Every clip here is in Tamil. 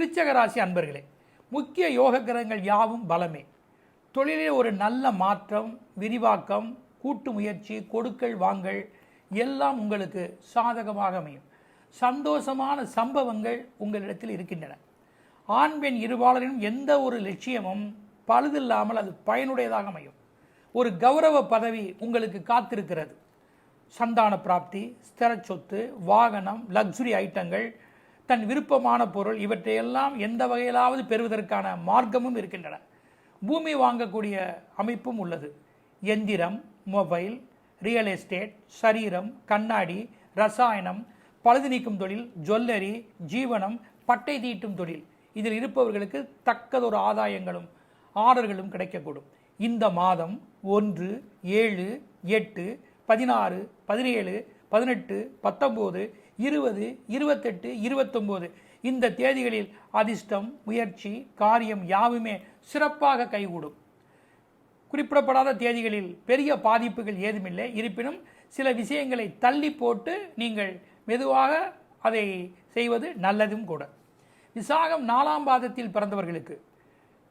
விருச்சக ராசி அன்பர்களே முக்கிய யோக கிரகங்கள் யாவும் பலமே. தொழிலில் ஒரு நல்ல மாற்றம் விரிவாக்கம் கூட்டு முயற்சி கொடுக்கல் வாங்கல் எல்லாம் உங்களுக்கு சாதகமாக அமையும். சந்தோஷமான சம்பவங்கள் உங்களிடத்தில் இருக்கின்றன. ஆண் பெண் இருபாலரின் எந்த ஒரு லட்சியமும் பழுதில்லாமல் அது பயனுடையதாக அமையும். ஒரு கௌரவ பதவி உங்களுக்கு காத்திருக்கிறது. சந்தான பிராப்தி ஸ்திர சொத்து வாகனம் லக்ஸுரி ஐட்டங்கள் தன் விருப்பமான பொருள் இவற்றையெல்லாம் எந்த வகையிலாவது பெறுவதற்கான மார்க்கமும் இருக்கின்றன. பூமி வாங்கக்கூடிய அமைப்பும் உள்ளது. எந்திரம் மொபைல் ரியல் எஸ்டேட் சரீரம் கண்ணாடி ரசாயனம் பழுது நீக்கும் தொழில் ஜுவல்லரி ஜீவனம் பட்டை தீட்டும் தொழில். இதில் இருப்பவர்களுக்கு தக்கதொரு ஆதாயங்களும் ஆர்டர்களும் கிடைக்கக்கூடும். இந்த மாதம் ஒன்று ஏழு எட்டு பதினாறு பதினேழு பதினெட்டு பத்தொம்போது இருபது இருபத்தெட்டு இருபத்தொம்போது. இந்த தேதிகளில் அதிர்ஷ்டம் முயற்சி காரியம் யாவுமே சிறப்பாக கைகூடும். குறிப்பிடப்படாத தேதிகளில் பெரிய பாதிப்புகள் ஏதுமில்லை. இருப்பினும் சில விஷயங்களை தள்ளி போட்டு நீங்கள் மெதுவாக அதை செய்வது நல்லதும் கூட. விசாகம் நாலாம் பாதத்தில் பிறந்தவர்களுக்கு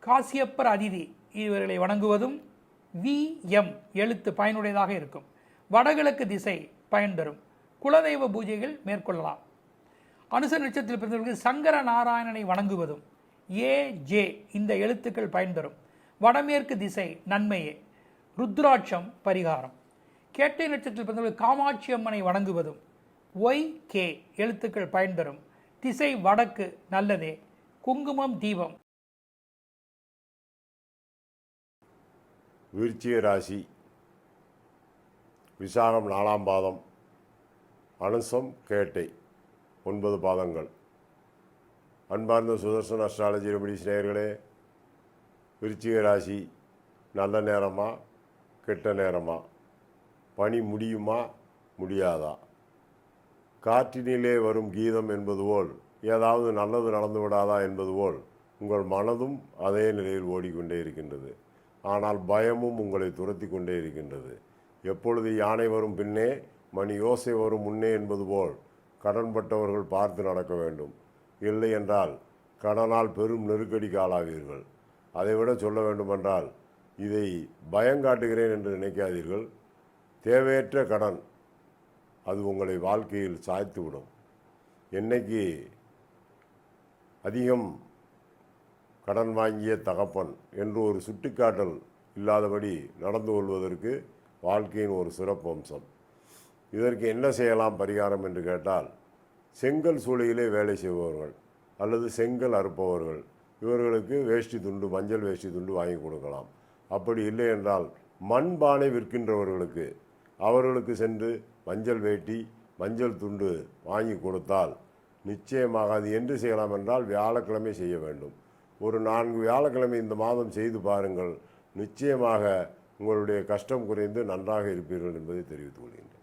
காசியப்பர் அதிதி இவர்களை வணங்குவதும் வி எம் எழுத்து பயனுடையதாக இருக்கும். வடகிழக்கு திசை பயன் தரும் குலதெய்வ பூஜைகள் மேற்கொள்ளலாம். அனுச நட்சத்திரத்தில் பிறந்தவர்களுக்கு சங்கர நாராயணனை வணங்குவதும் ஏ ஜே இந்த எழுத்துக்கள் பயன் தரும் வடமேற்கு திசை நன்மையே. ருத்ராட்சம் பரிகாரம். கேட்டை நட்சத்திரத்தில் பிறந்தவர்கள் காமாட்சி அம்மனை வணங்குவதும் ஒய் கே எழுத்துக்கள் பயன் தரும் திசை வடக்கு நல்லதே. குங்குமம் தீபம். விருச்சிக ராசி. விசாகம் நாலாம் பாதம். அனுசம் கேட்டை ஒன்பது பாதங்கள். அன்பார்ந்த சுதர்சன அஸ்ட்ராலஜி ரபடி நேயர்களே விருச்சிக ராசி நல்ல நேரமா கெட்ட நேரமா? பணி முடியுமா முடியாதா? காற்றினிலே வரும் கீதம் என்பது போல் ஏதாவது நல்லது நடந்து விடாதா என்பது போல் உங்கள் மனதும் அதே நிலையில் ஓடிக்கொண்டே இருக்கின்றது. ஆனால் பயமும் உங்களை துரத்தி கொண்டே இருக்கின்றது. எப்பொழுது யானை வரும் பின்னே மணி யோசை வரும் முன்னே என்பது போல் கடன்பட்டவர்கள் பார்த்து நடக்க வேண்டும். இல்லை என்றால் கடனால் பெரும் நெருக்கடிக்கு ஆளாவீர்கள். அதைவிட சொல்ல வேண்டுமென்றால் இதை பயங்காட்டுகிறேன் என்று நினைக்காதீர்கள். தேவையற்ற கடன் அது உங்களை வாழ்க்கையில் சாய்த்துவிடும் என்னைக்கு அதிகம் கடன் வாங்கிய தகப்பன் என்று ஒரு சுட்டிக்காட்டல் இல்லாதபடி நடந்து கொள்வதற்கு வாழ்க்கையின் ஒரு சிறப்பு அம்சம் இதற்கு என்ன செய்யலாம் பரிகாரம் என்று கேட்டால் செங்கல் சூளையிலே வேலை செய்பவர்கள் அல்லது செங்கல் அறுப்பவர்கள் இவர்களுக்கு வேஷ்டி துண்டு மஞ்சள் வேஷ்டி துண்டு வாங்கி கொடுக்கலாம். அப்படி இல்லை என்றால் மண் பானை விற்கின்றவர்களுக்கு அவர்களுக்கு சென்று மஞ்சள் வேட்டி மஞ்சள் துண்டு வாங்கி கொடுத்தால் நிச்சயமாக அது என்று செய்யலாம் என்றால் வியாழக்கிழமை செய்ய வேண்டும். ஒரு நான்கு வியாழக்கிழமை இந்த மாதம் செய்து பாருங்கள். நிச்சயமாக உங்களுடைய கஷ்டம் குறைந்து நன்றாக இருப்பீர்கள் என்பதை தெரிவித்துக் கொள்கின்றேன்.